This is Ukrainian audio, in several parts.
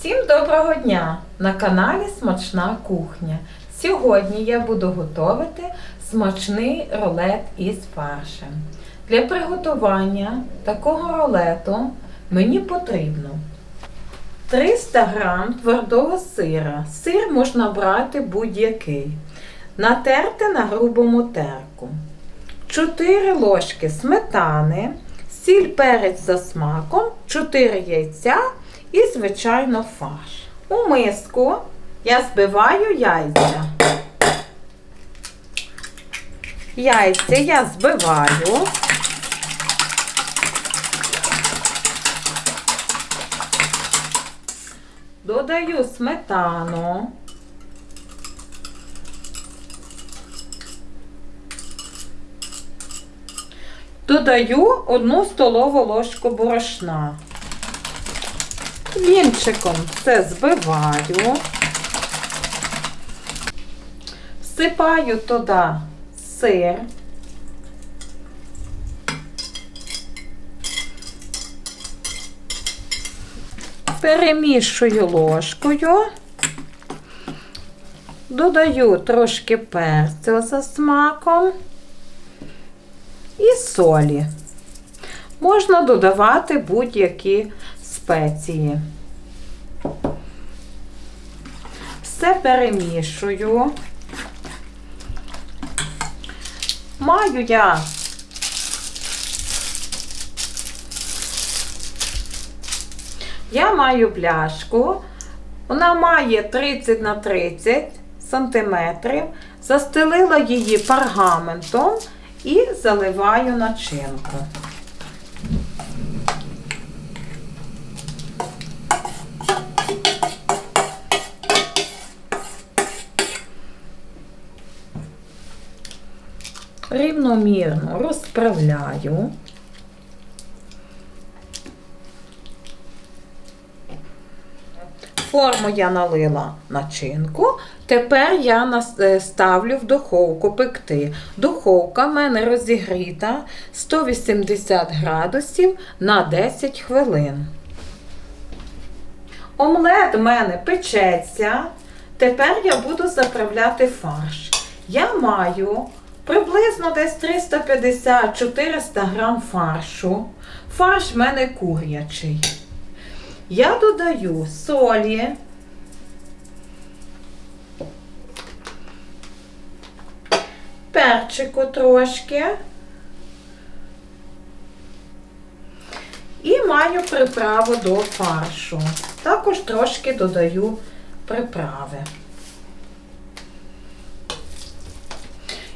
Всім доброго дня! На каналі Смачна кухня. Сьогодні я буду готувати смачний рулет із фаршем. Для приготування такого рулету мені потрібно 300 г твердого сира. Сир можна брати будь-який. Натерти на грубому терку. 4 ложки сметани, сіль перець за смаком, 4 яйця і, звичайно, фарш. У миску я збиваю яйця. Яйця я збиваю. Додаю сметану. Додаю одну столову ложку борошна. Вінчиком це збиваю. Всипаю туди сир. Перемішую ложкою. Додаю трошки перцю за смаком і солі. Можна додавати будь-які спеції. Все перемішую. Маю я Я маю пляшку. Вона має 30 на 30 сантиметрів. Застелила її пергаментом і заливаю начинку. Рівномірно розправляю. Форму я налила начинку. Тепер я е, ставлю в духовку пекти. Духовка в мене розігріта 180 градусів на 10 хвилин. Омлет в мене печеться. Тепер я буду заправляти фарш. Я маю приблизно десь 350-400 грам фаршу. Фарш в мене курячий. Я додаю солі. Перчику трошки. І маю приправу до фаршу. Також трошки додаю приправи.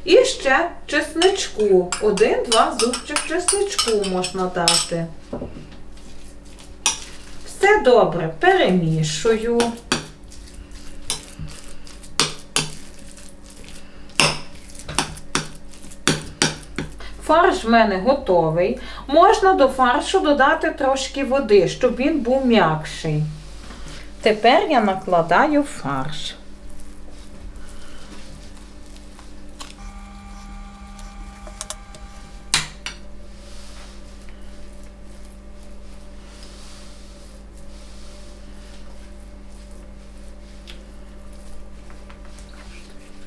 І ще чесничку. Один-два зубчик чесничку можна дати. Все добре перемішую. Фарш в мене готовий. Можна до фаршу додати трошки води, щоб він був м'якший. Тепер я накладаю фарш.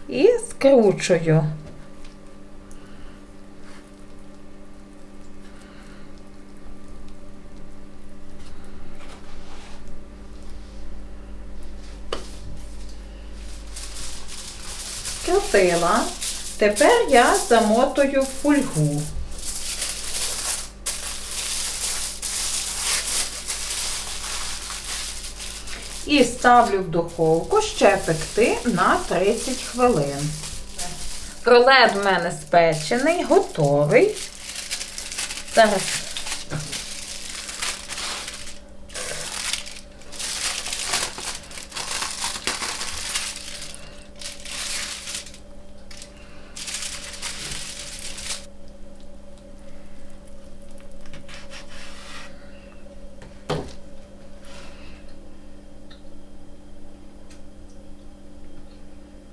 І скручую. Скрутила. Тепер я замотую в фольгу. І ставлю в духовку ще пекти на 30 хвилин. Рулет в мене спечений, готовий. Зараз